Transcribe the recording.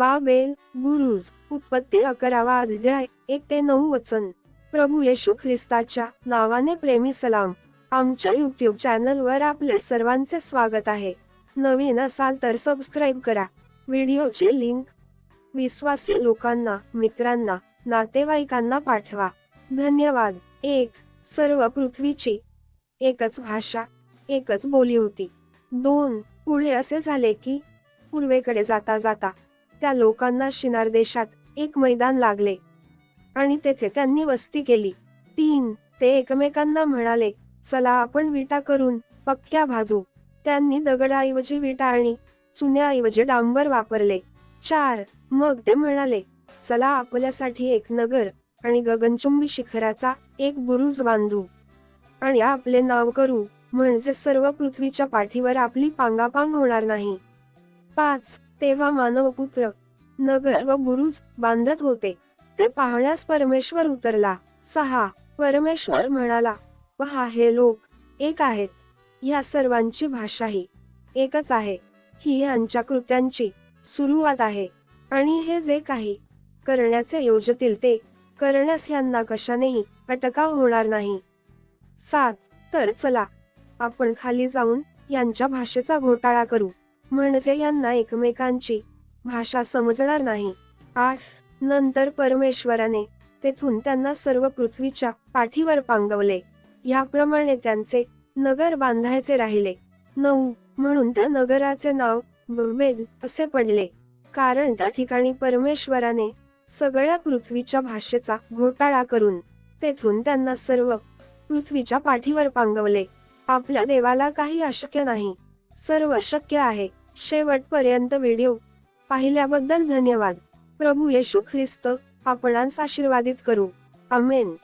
बाबेल बुरुज उत्पत्ती अकरावा अध्याय एक ते नऊ वचन. प्रभू येशू ख्रिस्ताच्या नावाने प्रेमी सलाम. आमच्या युट्यूब चॅनल वर आपले सर्वांचे स्वागत आहे. नवीन असाल तर सबस्क्राईब करा. व्हिडिओची लिंक विश्वासी लोकांना मित्रांना नातेवाईकांना पाठवा. धन्यवाद. एक सर्व पृथ्वीची एकच भाषा एकच बोली होती. दोन पुढे असे झाले की पूर्वेकडे जाता जाता त्या लोकांना शिनार देशात एक मैदान लागले. आणि तेथे त्यांनी वस्ती केली. तीन ते एकमेकांना म्हणाले चला आपण विटा करून पक्क्या भाजू. त्यांनी दगडाऐवजी विटा आणि चुन्याऐवजी डांबर वापरले. चार मग ते म्हणाले चला आपल्यासाठी एक नगर आणि गगनचुंबी शिखराचा एक बुरुज बांधू. आणि आपले नाव करू म्हणजे सर्व पृथ्वीच्या पाठीवर आपली पांगापांग होणार नाही. पाच तेव्हा मानवपुत्र नगर व बुरुज बांधत होते. ते पाहण्यास परमेश्वर उतरला. सहा. परमेश्वर म्हणाला पहा हे लोक एक आहेत. या सर्वांची भाषा ही एकच आहे. ही यांच्या कृत्यांची सुरुवात आहे. आणि हे जे काही करण्याचे योजतील ते करण्यास यांना कशानेही अटकाव होणार नाही. सात. तर चला आपण खाली जाऊन यांच्या भाषेचा घोटाळा करू. म्हणजे यांना एकमेकांची भाषा समजणार नाही. आठ. नंतर परमेश्वराने तेथून त्यांना सर्व पृथ्वीच्या पाठीवर पांगवले. याप्रमाणे त्यांचे नगर बांधायचे राहिले. नऊ. म्हणून त्या नगराचे नाव बबेल असे पडले. कारण त्या ठिकाणी परमेश्वराने सगळ्या पृथ्वीच्या भाषेचा घोटाळा करून तेथून त्यांना सर्व पृथ्वीच्या पाठीवर पांगवले. आपल्या देवाला काही अशक्य नाही. सर्व शक्य आहे. शेवटपर्यंत व्हिडिओ पाहिल्याबद्दल धन्यवाद. प्रभू येशू ख्रिस्त आपणास आशीर्वादित करू. अमेन